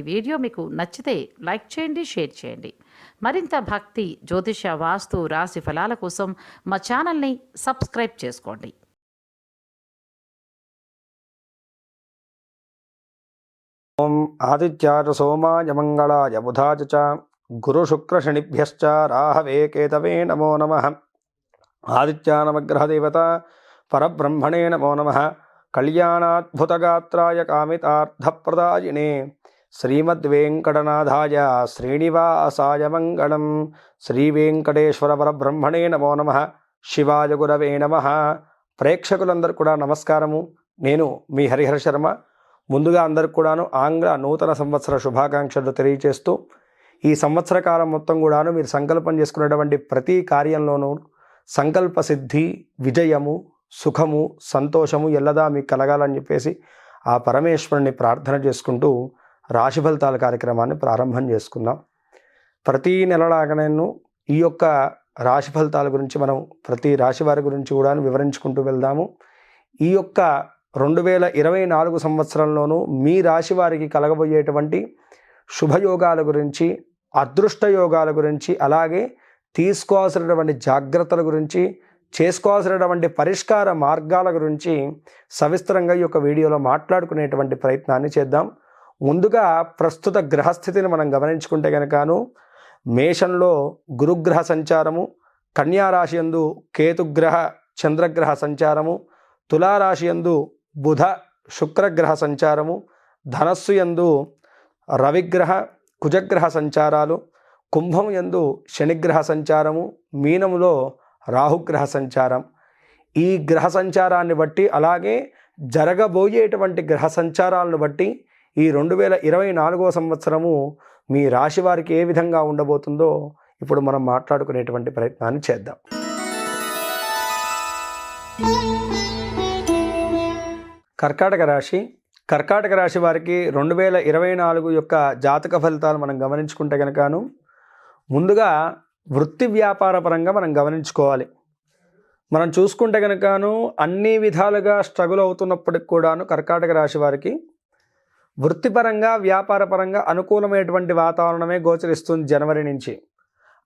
ఈ వీడియో మీకు నచ్చితే లైక్ చేయండి షేర్ చేయండి. మరింత భక్తి జ్యోతిష వాస్తు రాశి ఫలాల కోసం మా ఛానల్ని సబ్స్క్రైబ్ చేసుకోండి. ఓం ఆదిత్యాచ సోమాయ మంగళాయ బుధాయ చ శనిభ్యశ్చ రాహవే కేతవే నమో నమ. ఆదిత్యానమగ్రహదేవత పరబ్రహ్మణే నమో నమ. కళ్యాణాద్భుతగాత్రాయ కామితార్థప్రదాయినే శ్రీమద్వేంకటనాథాయ శ్రీనివాసాయ మంగళం. శ్రీవేంకటేశ్వర పరబ్రహ్మణే నమో నమ. శివాయ గురవే నమ. ప్రేక్షకులందరూ కూడా నమస్కారము. నేను మీ హరిహర శర్మ. ముందుగా అందరికి కూడాను ఆంగ్ల నూతన సంవత్సర శుభాకాంక్షలు తెలియజేస్తూ ఈ సంవత్సర కాలం మొత్తం కూడాను మీరు సంకల్పం చేసుకునేటువంటి ప్రతి కార్యంలోనూ సంకల్ప సిద్ధి విజయము సుఖము సంతోషము ఎల్లదా మీకు కలగాలని చెప్పేసి ఆ పరమేశ్వరుని ప్రార్థన చేసుకుంటూ రాశి ఫలితాల కార్యక్రమాన్ని ప్రారంభం చేసుకుందాం. ప్రతి నెలలాగనేను ఈ యొక్క రాశి ఫలితాల గురించి మనం ప్రతి రాశి వారి గురించి కూడా వివరించుకుంటూ వెళ్దాము. ఈ యొక్క రెండు వేల ఇరవై నాలుగు సంవత్సరంలోనూ మీ రాశి వారికి కలగబోయేటువంటి శుభయోగాల గురించి అదృష్ట యోగాల గురించి అలాగే తీసుకోవాల్సినటువంటి జాగ్రత్తల గురించి చేసుకోవాల్సినటువంటి పరిష్కార మార్గాల గురించి సవిస్తరంగా ఈ యొక్క వీడియోలో మాట్లాడుకునేటువంటి ప్రయత్నాన్ని చేద్దాం. ముందుగా ప్రస్తుత గ్రహస్థితిని మనం గమనించుకుంటే కనుకను మేషంలో గురుగ్రహ సంచారము కన్యారాశి యందు కేతుగ్రహ చంద్రగ్రహ సంచారము తులారాశి యందు బుధ శుక్రగ్రహ సంచారము ధనస్సు యందు రవిగ్రహ కుజగ్రహ సంచారాలు కుంభం యందు శనిగ్రహ సంచారము మీనములో రాహుగ్రహ సంచారం. ఈ గ్రహ సంచారాన్ని బట్టి అలాగే జరగబోయేటువంటి గ్రహ సంచారాలను బట్టి ఈ రెండు వేల ఇరవై నాలుగో సంవత్సరము మీ రాశి వారికి ఏ విధంగా ఉండబోతుందో ఇప్పుడు మనం మాట్లాడుకునేటువంటి ప్రయత్నాన్ని చేద్దాం. కర్కాటక రాశి. కర్కాటక రాశి వారికి రెండు వేల ఇరవై నాలుగు యొక్క జాతక ఫలితాలు మనం గమనించుకుంటే కనుకను ముందుగా వృత్తి వ్యాపార పరంగా మనం గమనించుకోవాలి. మనం చూసుకుంటే కనుకను అన్ని విధాలుగా స్ట్రగుల్ అవుతున్నప్పటికి కూడాను కర్కాటక రాశి వారికి వృత్తిపరంగా వ్యాపారపరంగా అనుకూలమైనటువంటి వాతావరణమే గోచరిస్తుంది జనవరి నుంచి.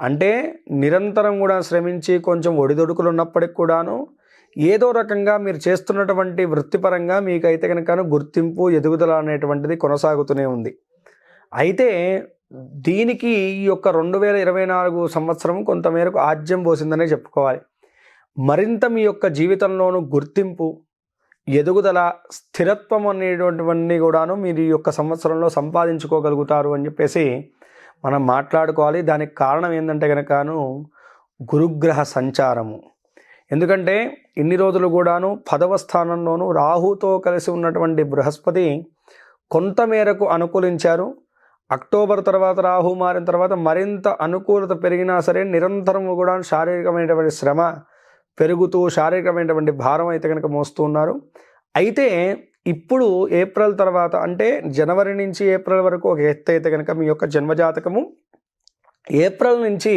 అంటే నిరంతరం కూడా శ్రమించి కొంచెం ఒడిదొడుకులు ఉన్నప్పటికి కూడాను ఏదో రకంగా మీరు చేస్తున్నటువంటి వృత్తిపరంగా మీకైతే కనుక గుర్తింపు ఎదుగుదల అనేటువంటిది కొనసాగుతూనే ఉంది. అయితే దీనికి ఈ యొక్క రెండు వేల ఇరవై నాలుగు సంవత్సరం కొంతమేరకు ఆజ్యం పోసిందనే చెప్పుకోవాలి. మరింత మీ యొక్క జీవితంలోనూ గుర్తింపు ఎదుగుదల స్థిరత్వం అనేటువంటివన్నీ కూడాను మీరు ఈ యొక్క సంవత్సరంలో సంపాదించుకోగలుగుతారు అని చెప్పేసి మనం మాట్లాడుకోవాలి. దానికి కారణం ఏంటంటే కనుకను గురుగ్రహ సంచారము. ఎందుకంటే ఇన్ని రోజులు కూడాను పదవ స్థానంలోనూ రాహుతో కలిసి ఉన్నటువంటి బృహస్పతి కొంతమేరకు అనుకూలించారు. అక్టోబర్ తర్వాత రాహు మారిన తర్వాత మరింత అనుకూలత పెరిగినా సరే నిరంతరం కూడా శారీరకమైనటువంటి శ్రమ పెరుగుతూ శారీరకమైనటువంటి భారం అయితే కనుక మోస్తూ ఉన్నారు. అయితే ఇప్పుడు ఏప్రిల్ తర్వాత అంటే జనవరి నుంచి ఏప్రిల్ వరకు ఒక ఎత్తు అయితే కనుక మీ యొక్క జన్మజాతకము ఏప్రిల్ నుంచి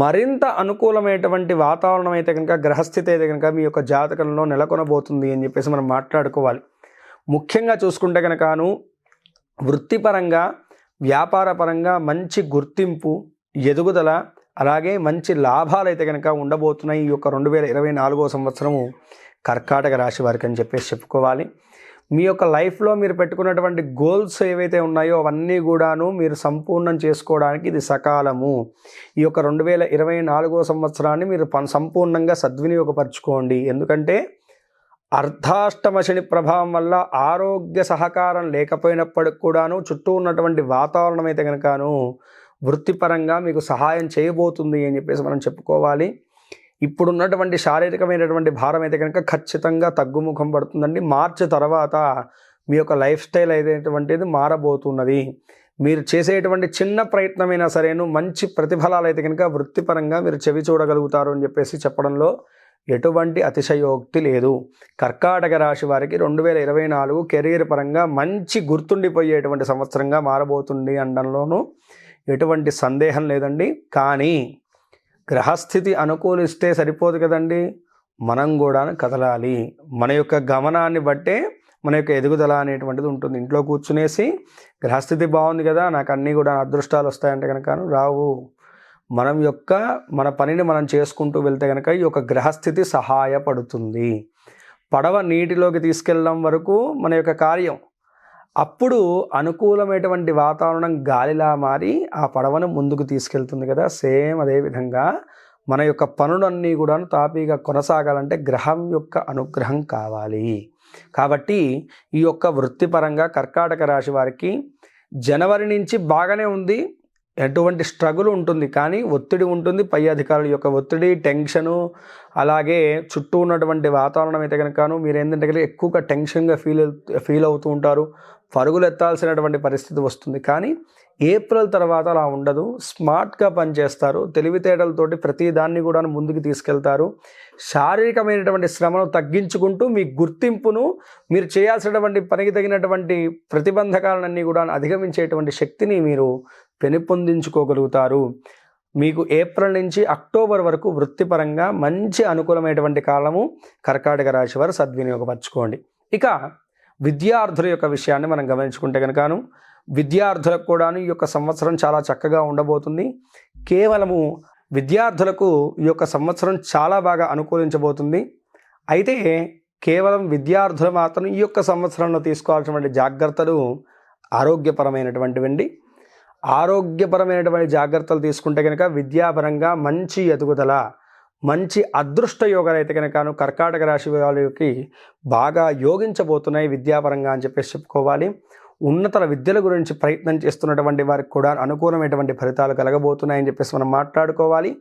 మరింత అనుకూలమైనటువంటి వాతావరణం అయితే కనుక గ్రహస్థితి అయితే కనుక మీ యొక్క జాతకంలో నెలకొనబోతుంది అని చెప్పేసి మనం మాట్లాడుకోవాలి. ముఖ్యంగా చూసుకుంటే కనుకను వృత్తిపరంగా వ్యాపారపరంగా మంచి గుర్తింపు ఎదుగుదల అలాగే మంచి లాభాలు అయితే కనుక ఉండబోతున్నాయి ఈ యొక్క రెండు వేల ఇరవై నాలుగో సంవత్సరము కర్కాటక రాశి వారికి అని చెప్పేసి చెప్పుకోవాలి. మీ యొక్క లైఫ్లో మీరు పెట్టుకున్నటువంటి గోల్స్ ఏవైతే ఉన్నాయో అవన్నీ కూడాను మీరు సంపూర్ణం చేసుకోవడానికి ఇది సకాలము. ఈ యొక్క రెండు వేల ఇరవై నాలుగో సంవత్సరాన్ని మీరు పం సంపూర్ణంగా సద్వినియోగపరచుకోండి. ఎందుకంటే అర్ధాష్టమ శని ప్రభావం వల్ల ఆరోగ్య సహకారం లేకపోయినప్పటికి కూడాను చుట్టూ ఉన్నటువంటి వాతావరణం అయితే కనుకను వృత్తిపరంగా మీకు సహాయం చేయబోతుంది అని చెప్పేసి మనం చెప్పుకోవాలి. ఇప్పుడున్నటువంటి శారీరకమైనటువంటి భారం అయితే కనుక ఖచ్చితంగా తగ్గుముఖం పడుతుందండి. మార్చి తర్వాత మీ యొక్క లైఫ్ స్టైల్ అయినటువంటిది మారబోతున్నది. మీరు చేసేటువంటి చిన్న ప్రయత్నమైనా సరేను మంచి ప్రతిఫలాలు అయితే కనుక వృత్తిపరంగా మీరు చెవి చూడగలుగుతారు అని చెప్పేసి చెప్పడంలో ఎటువంటి అతిశయోక్తి లేదు. కర్కాటక రాశి వారికి రెండు వేల ఇరవై నాలుగు కెరీర్ పరంగా మంచి గుర్తుండిపోయేటువంటి సంవత్సరంగా మారబోతుంది అనడంలోనూ ఎటువంటి సందేహం లేదండి. కానీ గ్రహస్థితి అనుకూలిస్తే సరిపోదు కదండి. మనం కూడా కదలాలి. మన యొక్క గమనాన్ని బట్టే మన యొక్క ఎదుగుదల అనేటువంటిది ఉంటుంది. ఇంట్లో కూర్చునేసి గ్రహస్థితి బాగుంది కదా నాకు అన్నీ కూడా అదృష్టాలు వస్తాయంటే కనుక రావు. మనం యొక్క మన పనిని మనం చేసుకుంటూ వెళ్తే కనుక ఈ యొక్క గ్రహస్థితి సహాయపడుతుంది. పడవ నీటిలోకి తీసుకెళ్ళడం వరకు మన యొక్క కార్యం అప్పుడు అనుకూలమైనటువంటి వాతావరణం గాలిలా మారి ఆ పడవను ముందుకు తీసుకెళ్తుంది కదా. సేమ్ అదేవిధంగా మన యొక్క పనులన్నీ కూడా తాపీగా కొనసాగాలంటే గ్రహం యొక్క అనుగ్రహం కావాలి. కాబట్టి ఈ యొక్క వృత్తిపరంగా కర్కాటక రాశి వారికి జనవరి నుంచి బాగానే ఉంది. ఎటువంటి స్ట్రగుల్ ఉంటుంది కానీ ఒత్తిడి ఉంటుంది. పై అధికారుల యొక్క ఒత్తిడి టెన్షను అలాగే చుట్టూ ఉన్నటువంటి వాతావరణం అయితే కనుకను మీరు ఏంటంటే కనుక ఎక్కువగా టెన్షన్గా ఫీల్ ఫీల్ అవుతూ ఉంటారు. పరుగులు ఎత్తాల్సినటువంటి పరిస్థితి వస్తుంది. కానీ ఏప్రిల్ తర్వాత అలా ఉండదు. స్మార్ట్గా పనిచేస్తారు. తెలివితేటలతోటి ప్రతి దాన్ని కూడా ముందుకు తీసుకెళ్తారు. శారీరకమైనటువంటి శ్రమను తగ్గించుకుంటూ మీ గుర్తింపును మీరు చేయాల్సినటువంటి పనికి తగినటువంటి ప్రతిబంధకాలన్నీ కూడా అధిగమించేటువంటి శక్తిని మీరు పెనుపొందించుకోగలుగుతారు. మీకు ఏప్రిల్ నుంచి అక్టోబర్ వరకు వృత్తిపరంగా మంచి అనుకూలమైనటువంటి కాలము కర్కాటక రాశి వారు సద్వినియోగపరచుకోండి. ఇక విద్యార్థుల యొక్క విషయాన్ని మనం గమనించుకుంటే కనుకను విద్యార్థులకు కూడాను ఈ యొక్క సంవత్సరం చాలా చక్కగా ఉండబోతుంది. కేవలము విద్యార్థులకు ఈ యొక్క సంవత్సరం చాలా బాగా అనుకూలించబోతుంది. అయితే కేవలం విద్యార్థులు మాత్రం ఈ యొక్క సంవత్సరంలో తీసుకోవాల్సినటువంటి జాగ్రత్తలు ఆరోగ్యపరమైనటువంటివండి. ఆరోగ్యపరమైనటువంటి జాగ్రత్తలు తీసుకుంటే కనుక విద్యాపరంగా మంచి ఎదుగుదల మంచి అదృష్ట యోగాలు అయితే కర్కాటక రాశి వాళ్ళకి బాగా యోగించబోతున్నాయి విద్యాపరంగా అని చెప్పేసి చెప్పుకోవాలి. ఉన్నత విద్యల గురించి ప్రయత్నం చేస్తున్నటువంటి వారికి కూడా అనుకూలమైనటువంటి ఫలితాలు కలగబోతున్నాయని చెప్పేసి మనం మాట్లాడుకోవాలి.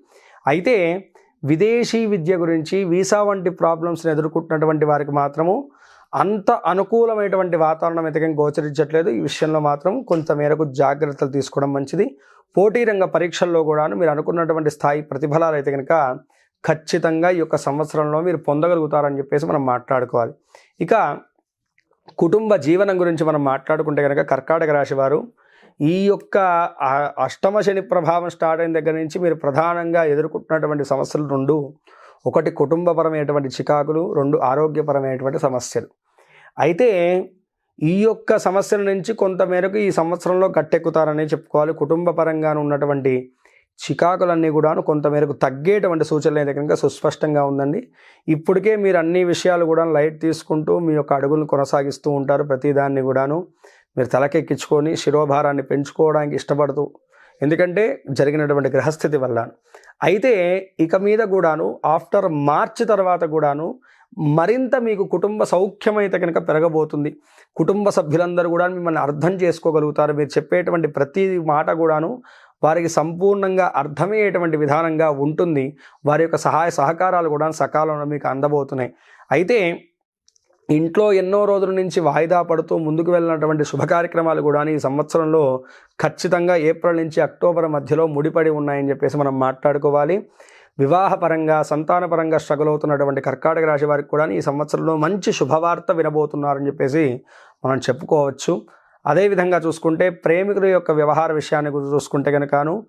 అయితే విదేశీ విద్య గురించి వీసా వంటి ప్రాబ్లమ్స్ని ఎదుర్కొంటున్నటువంటి వారికి మాత్రము అంత అనుకూలమైనటువంటి వాతావరణం అయితే గోచరించట్లేదు. ఈ విషయంలో మాత్రం కొంత మేరకు జాగ్రత్తలు తీసుకోవడం మంచిది. పోటీ రంగ పరీక్షల్లో కూడాను మీరు అనుకున్నటువంటి స్థాయి ప్రతిఫలాలు అయితే కనుక ఖచ్చితంగా ఈ యొక్క సంవత్సరంలో మీరు పొందగలుగుతారని చెప్పేసి మనం మాట్లాడుకోవాలి. ఇక కుటుంబ జీవనం గురించి మనం మాట్లాడుకుంటే కనుక కర్కాటక రాశి వారు ఈ యొక్క అష్టమ శని ప్రభావం స్టార్ట్ అయిన దగ్గర నుంచి మీరు ప్రధానంగా ఎదుర్కొంటున్నటువంటి సమస్యలు రెండు. ఒకటి కుటుంబపరమైనటువంటి చికాకులు రెండు ఆరోగ్యపరమైనటువంటి సమస్యలు. అయితే ఈ యొక్క సమస్యల నుంచి కొంతమేరకు ఈ సంవత్సరంలో కట్టెక్కుతారనే చెప్పుకోవాలి. కుటుంబ పరంగా ఉన్నటువంటి చికాకులన్నీ కూడాను కొంతమేరకు తగ్గేటువంటి సూచనలు అయితే కనుక సుస్పష్టంగా ఉందండి. ఇప్పటికే మీరు అన్ని విషయాలు కూడా లైట్ తీసుకుంటూ మీ యొక్క అడుగులను కొనసాగిస్తూ ఉంటారు. ప్రతిదాన్ని కూడాను మీరు తలకెక్కించుకొని శిరోభారాన్ని పెంచుకోవడానికి ఇష్టపడుతూ ఎందుకంటే జరిగినటువంటి గ్రహస్థితి వల్ల. అయితే ఇక మీద కూడాను ఆఫ్టర్ మార్చ్ తర్వాత కూడాను మరింత మీకు కుటుంబ సౌఖ్యం అయితే కనుక పెరగబోతుంది. కుటుంబ సభ్యులందరూ కూడా మిమ్మల్ని అర్థం చేసుకోగలుగుతారు. మీరు చెప్పేటువంటి ప్రతి మాట కూడాను వారికి సంపూర్ణంగా అర్థమయ్యేటువంటి విధానంగా ఉంటుంది. వారి యొక్క సహాయ సహకారాలు కూడా సకాలంలో మీకు అందబోతున్నాయి. అయితే ఇంట్లో ఎన్నో రోజుల నుంచి వాయిదా పడుతూ ముందుకు వెళ్ళినటువంటి శుభ కార్యక్రమాలు కూడా ఈ సంవత్సరంలో ఖచ్చితంగా ఏప్రిల్ నుంచి అక్టోబర్ మధ్యలో ముడిపడి ఉన్నాయని చెప్పేసి మనం మాట్లాడుకోవాలి. వివాహపరంగా సంతానపరంగా స్ట్రగుల్ అవుతున్నటువంటి కర్కాటక రాశి వారికి కూడా ఈ సంవత్సరంలో మంచి శుభవార్త వినబోతున్నారని చెప్పేసి మనం చెప్పుకోవచ్చు. అదేవిధంగా చూసుకుంటే ప్రేమికుల యొక్క వ్యవహార విషయాన్ని చూసుకుంటే కనుకను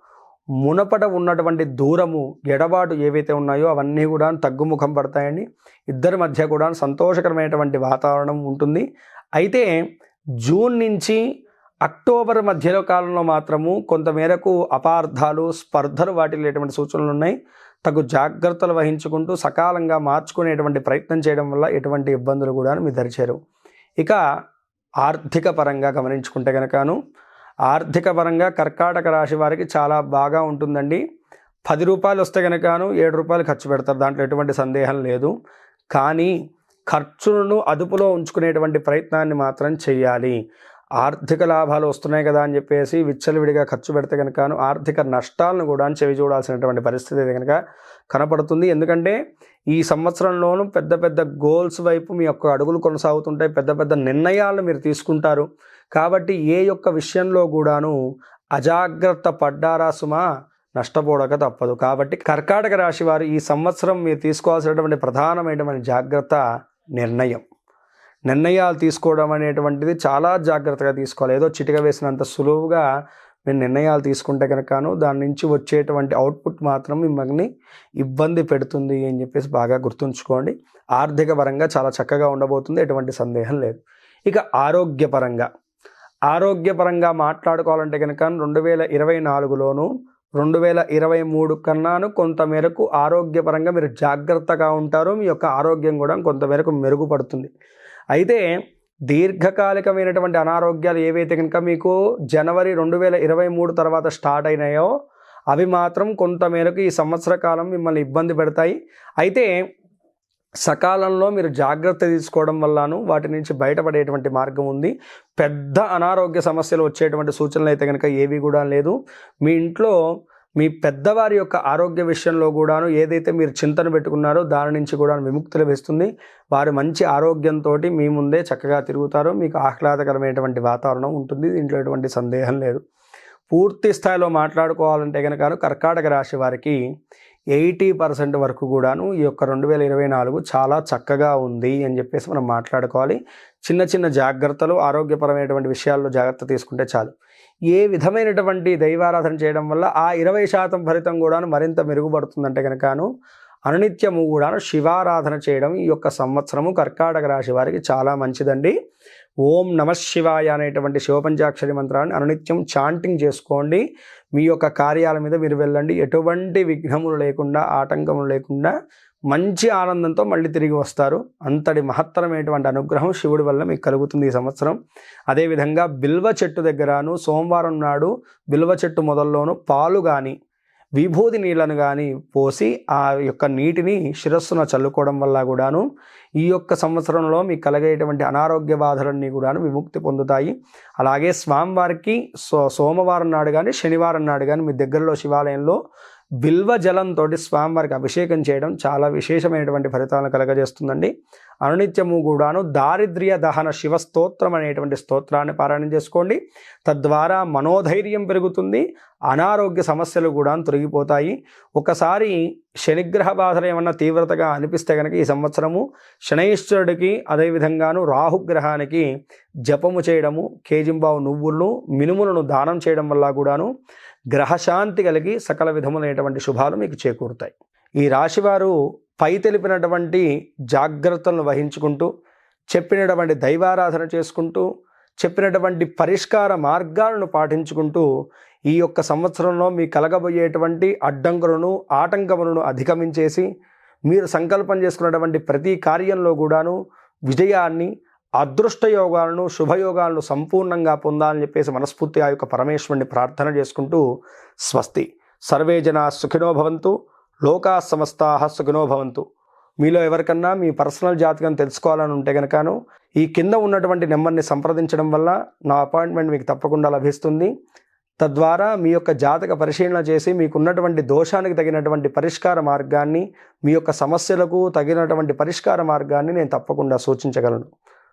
మునపట ఉన్నటువంటి దూరము ఎడబాటు ఏవైతే ఉన్నాయో అవన్నీ కూడా తగ్గుముఖం పడతాయండి. ఇద్దరి మధ్య కూడా సంతోషకరమైనటువంటి వాతావరణం ఉంటుంది. అయితే జూన్ నుంచి అక్టోబర్ మధ్యలో కాలంలో మాత్రము కొంతమేరకు అపార్థాలు స్పర్ధలు వాటిల్లేటువంటి సూచనలు ఉన్నాయి. తగు జాగ్రత్తలు వహించుకుంటూ సకాలంగా మార్చుకునేటువంటి ప్రయత్నం చేయడం వల్ల ఎటువంటి ఇబ్బందులు కూడా మీ దరిచేరు. ఇక ఆర్థిక పరంగా గమనించుకుంటే కనుకను ఆర్థిక పరంగా కర్కాటక రాశి వారికి చాలా బాగా ఉంటుందండి. పది రూపాయలు వస్తే కనుకను ఏడు రూపాయలు ఖర్చు పెడతారు. దాంట్లో ఎటువంటి సందేహం లేదు. కానీ ఖర్చులను అదుపులో ఉంచుకునేటువంటి ప్రయత్నాన్ని మాత్రం చేయాలి ఆర్థిక లాభాలు వస్తున్నాయి కదా అని చెప్పేసి విచ్చలవిడిగా ఖర్చు పెడితే కనుకను ఆర్థిక నష్టాలను కూడా చెవి చూడాల్సినటువంటి పరిస్థితి అయితే కనుక కనపడుతుంది. ఎందుకంటే ఈ సంవత్సరంలోనూ పెద్ద పెద్ద గోల్స్ వైపు మీ యొక్క అడుగులు కొనసాగుతుంటాయి. పెద్ద పెద్ద నిర్ణయాలు మీరు తీసుకుంటారు. కాబట్టి ఏ యొక్క విషయంలో కూడాను అజాగ్రత్త పడ్డారా సుమా? నష్టపోవడక తప్పదు. కాబట్టి కర్కాటక రాశి వారు ఈ సంవత్సరం మీరు తీసుకోవాల్సినటువంటి ప్రధానమైనటువంటి జాగ్రత్త నిర్ణయం. నిర్ణయాలు తీసుకోవడం అనేటువంటిది చాలా జాగ్రత్తగా తీసుకోవాలి. ఏదో చిటిక వేసినంత సులువుగా మీరు నిర్ణయాలు తీసుకుంటే కనుకను దాని నుంచి వచ్చేటువంటి అవుట్పుట్ మాత్రం మిమ్మల్ని ఇబ్బంది పెడుతుంది అని చెప్పేసి బాగా గుర్తుంచుకోండి. ఆర్థిక పరంగా చాలా చక్కగా ఉండబోతుంది ఎటువంటి సందేహం లేదు. ఇక ఆరోగ్యపరంగా. ఆరోగ్యపరంగా మాట్లాడుకోవాలంటే కనుక రెండు వేల ఇరవై నాలుగులోను రెండు వేల ఇరవై మూడు కన్నాను కొంతమేరకు ఆరోగ్యపరంగా మీరు జాగ్రత్తగా ఉంటారు. మీ యొక్క ఆరోగ్యం కూడా కొంతమేరకు మెరుగుపడుతుంది. అయితే దీర్ఘకాలికమైనటువంటి అనారోగ్యాలు ఏవైతే కనుక మీకు జనవరి రెండు వేల ఇరవై మూడు తర్వాత స్టార్ట్ అయినాయో అవి మాత్రం కొంతమేరకు ఈ సంవత్సర కాలం మిమ్మల్ని ఇబ్బంది పెడతాయి. అయితే సకాలంలో మీరు జాగ్రత్త తీసుకోవడం వల్లను వాటి నుంచి బయటపడేటువంటి మార్గం ఉంది. పెద్ద అనారోగ్య సమస్యలు వచ్చేటువంటి సూచనలు అయితే కనుక ఏవి కూడా లేదు. మీ ఇంట్లో మీ పెద్దవారి యొక్క ఆరోగ్య విషయంలో కూడాను ఏదైతే మీరు చింతన పెట్టుకున్నారో దాని నుంచి కూడా విముక్తి లభిస్తుంది వారు మంచి ఆరోగ్యంతో మీ ముందే చక్కగా తిరుగుతారు. మీకు ఆహ్లాదకరమైనటువంటి వాతావరణం ఉంటుంది. దీంట్లో ఎటువంటి సందేహం లేదు. పూర్తి స్థాయిలో మాట్లాడుకోవాలంటే కనుక కర్కాటక రాశి వారికి ఎయిటీ పర్సెంట్ వరకు కూడాను ఈ యొక్క రెండు వేల ఇరవై నాలుగు చాలా చక్కగా ఉంది అని చెప్పేసి మనం మాట్లాడుకోవాలి. చిన్న చిన్న జాగ్రత్తలు ఆరోగ్యపరమైనటువంటి విషయాల్లో జాగ్రత్త తీసుకుంటే చాలు. ఏ విధమైనటువంటి దైవారాధన చేయడం వల్ల ఆ ఇరవై శాతం ఫలితం కూడాను మరింత మెరుగుపడుతుందంటే కనుకను అనునిత్యము కూడాను శివారాధన చేయడం ఈ యొక్క సంవత్సరము కర్కాటక రాశి వారికి చాలా మంచిదండి. ఓం నమ శివాయ అనేటువంటి శివపంచాక్షరి మంత్రాన్ని అనునిత్యం చాంటింగ్ చేసుకోండి. మీ యొక్క కార్యాల మీద మీరు వెళ్ళండి. ఎటువంటి విఘ్నములు లేకుండా ఆటంకములు లేకుండా మంచి ఆనందంతో మళ్ళీ తిరిగి వస్తారు. అంతటి మహత్తరమైనటువంటి అనుగ్రహం శివుడి వల్ల మీకు కలుగుతుంది ఈ సంవత్సరం. అదేవిధంగా బిల్వ చెట్టు దగ్గరను సోమవారం నాడు బిల్వ చెట్టు మొదల్లోనూ పాలు కానీ విభూది నీళ్ళను కానీ పోసి ఆ యొక్క నీటిని శిరస్సున చల్లుకోవడం వల్ల కూడాను ఈ యొక్క సంవత్సరంలో మీకు కలిగేటువంటి అనారోగ్య బాధలన్నీ కూడాను విముక్తి పొందుతాయి. అలాగే స్వామివారికి సో సోమవారం నాడు కానీ శనివారం నాడు కానీ మీ దగ్గరలో శివాలయంలో బిల్వ జలంతో స్వామివారికి అభిషేకం చేయడం చాలా విశేషమైనటువంటి ఫలితాలను కలగజేస్తుందండి. అనునిత్యము కూడాను దారిద్ర్య దహన శివ స్తోత్రం అనేటువంటి స్తోత్రాన్ని పారాయణం చేసుకోండి. తద్వారా మనోధైర్యం పెరుగుతుంది అనారోగ్య సమస్యలు కూడా తొలగిపోతాయి. ఒకసారి శనిగ్రహ బాధలు ఏమన్నా తీవ్రతగా అనిపిస్తే కనుక ఈ సంవత్సరము శనైశ్వరుడికి అదేవిధంగాను రాహుగ్రహానికి జపము చేయడము కేజింబావు నువ్వులను మినుములను దానం చేయడం వల్ల కూడాను గ్రహశాంతి కలిగి సకల విధములైనటువంటి శుభాలు మీకు చేకూరుతాయి. ఈ రాశివారు పై తెలిపినటువంటి జాగ్రత్తలను వహించుకుంటూ చెప్పినటువంటి దైవారాధన చేసుకుంటూ చెప్పినటువంటి పరిష్కార మార్గాలను పాటించుకుంటూ ఈ యొక్క సంవత్సరంలో మీ కలగబోయేటువంటి అడ్డంకులను ఆటంకములను అధిగమించేసి మీరు సంకల్పం చేసుకున్నటువంటి ప్రతి కార్యంలో కూడాను విజయాన్ని అదృష్ట యోగాలను శుభయోగాలను సంపూర్ణంగా పొందాలని చెప్పేసి మనస్ఫూర్తి ఆ యొక్క పరమేశ్వరుని ప్రార్థన చేసుకుంటూ స్వస్తి. సర్వే జనా సుఖినో భవంతు లోకా సమస్తా సుఖినో భవంతు. మీలో ఎవరికన్నా మీ పర్సనల్ జాతకం తెలుసుకోవాలని ఉంటే కనుకను ఈ కింద ఉన్నటువంటి నెంబర్ని సంప్రదించడం వల్ల నా అపాయింట్మెంట్ మీకు తప్పకుండా లభిస్తుంది. తద్వారా మీ యొక్క జాతక పరిశీలన చేసి మీకున్నటువంటి దోషానికి తగినటువంటి పరిష్కార మార్గాన్ని మీ యొక్క సమస్యలకు తగినటువంటి పరిష్కార మార్గాన్ని నేను తప్పకుండా సూచించగలను.